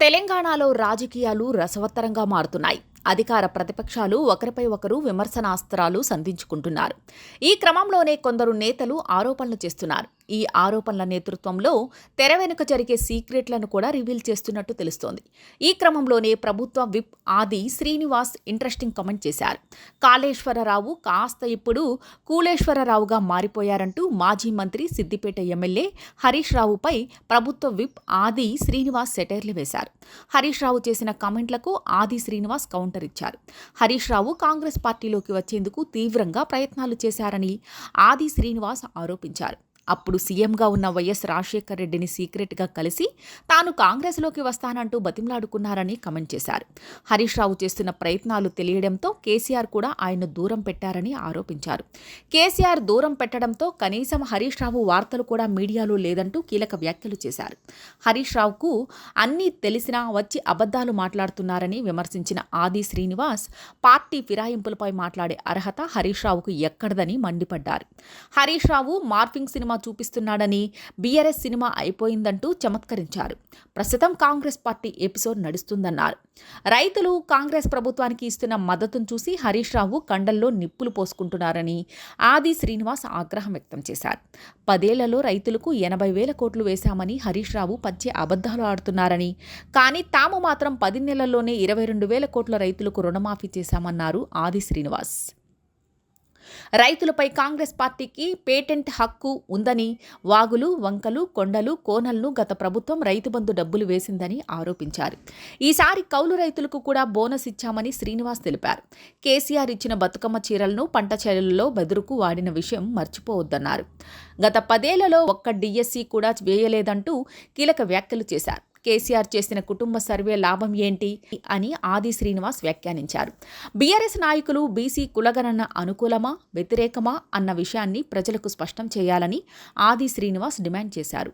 తెలంగాణలో రాజకీయాలు రసవత్తరంగా మారుతున్నాయి. అధికార ప్రతిపక్షాలు ఒకరిపై ఒకరు విమర్శనాస్త్రాలు సంధించుకుంటున్నారు. ఈ క్రమంలోనే కొందరు నేతలు ఆరోపణలు చేస్తున్నారు. ఈ ఆరోపణల నేతృత్వంలో తెర వెనుక జరిగే సీక్రెట్లను కూడా రివీల్ చేస్తున్నట్టు తెలుస్తోంది. ఈ క్రమంలోనే ప్రభుత్వ విప్ ఆది శ్రీనివాస్ ఇంట్రెస్టింగ్ కమెంట్ చేశారు. కాళేశ్వరరావు కాస్త ఇప్పుడు కూలేశ్వరరావుగా మారిపోయారంటూ మాజీ మంత్రి సిద్దిపేట ఎమ్మెల్యే హరీష్ రావుపై ప్రభుత్వ విప్ ఆది శ్రీనివాస్ సెటైర్లు వేశారు. హరీష్ రావు చేసిన కామెంట్లకు ఆది శ్రీనివాస్ కౌంటర్ ఇచ్చారు. హరీష్ రావు కాంగ్రెస్ పార్టీలోకి వచ్చేందుకు తీవ్రంగా ప్రయత్నాలు చేశారని ఆది శ్రీనివాస్ ఆరోపించారు. అప్పుడు సీఎంగా ఉన్న వైఎస్ రాజశేఖర రెడ్డిని సీక్రెట్గా కలిసి తాను కాంగ్రెస్లోకి వస్తానంటూ బతిమలాడుకున్నారని కమెంట్ చేశారు. హరీష్ రావు చేస్తున్న ప్రయత్నాలు తెలియడంతో కేసీఆర్ కూడా ఆయన దూరం పెట్టారని ఆరోపించారు. కేసీఆర్ దూరం పెట్టడంతో కనీసం హరీష్ రావు వార్తలు కూడా మీడియాలో లేదంటూ కీలక వ్యాఖ్యలు చేశారు. హరీష్ రావుకు అన్నీ తెలిసినా వచ్చి అబద్ధాలు మాట్లాడుతున్నారని విమర్శించిన ఆది శ్రీనివాస్ పార్టీ ఫిరాయింపులపై మాట్లాడే అర్హత హరీష్ రావుకు ఎక్కడదని మండిపడ్డారు. హరీష్ రావు మార్ఫింగ్ సినిమా చూపిస్తున్నాడని బీఆర్ఎస్ సినిమా అయిపోయిందంటూ చమత్కరించారు. ప్రస్తుతం కాంగ్రెస్ పార్టీ ఎపిసోడ్ నడుస్తుందన్నారు. రైతులు కాంగ్రెస్ ప్రభుత్వానికి ఇస్తున్న మద్దతును చూసి హరీష్ రావు కండల్లో నిప్పులు పోసుకుంటున్నారని ఆది శ్రీనివాస్ ఆగ్రహం వ్యక్తం చేశారు. పదేళ్ళలో రైతులకు ఎనభై వేల కోట్లు వేశామని హరీష్ రావు పచ్చే అబద్ధాలు ఆడుతున్నారని కానీ తాము మాత్రం పది నెలల్లోనే ఇరవై రెండు వేల కోట్ల రైతులకు రుణమాఫీ చేశామన్నారు ఆది శ్రీనివాస్. రైతులపై కాంగ్రెస్ పార్టీకి పేటెంట్ హక్కు ఉందని వాగులు వంకలు కొండలు కోనలను గత ప్రభుత్వం రైతు బంధు డబ్బులు వేసిందని ఆరోపించారు. ఈసారి కౌలు రైతులకు కూడా బోనస్ ఇచ్చామని శ్రీనివాస్ తెలిపారు. కేసీఆర్ ఇచ్చిన బతుకమ్మ చీరలను పంట చేలల్లో బెదురుకు వాడిన విషయం మర్చిపోవద్దన్నారు. గత పదేళ్ళలో ఒక్క డిఎస్సి కూడా వేయలేదంటూ కీలక వ్యాఖ్యలు చేశారు. కేసీఆర్ చేసిన కుటుంబ సర్వే లాభం ఏంటి అని ఆది శ్రీనివాస్ వ్యాఖ్యానించారు. బీఆర్ఎస్ నాయకులు బీసీ కులగణన అనుకూలమా వ్యతిరేకమా అన్న విషయాన్ని ప్రజలకు స్పష్టం చేయాలని ఆది శ్రీనివాస్ డిమాండ్ చేశారు.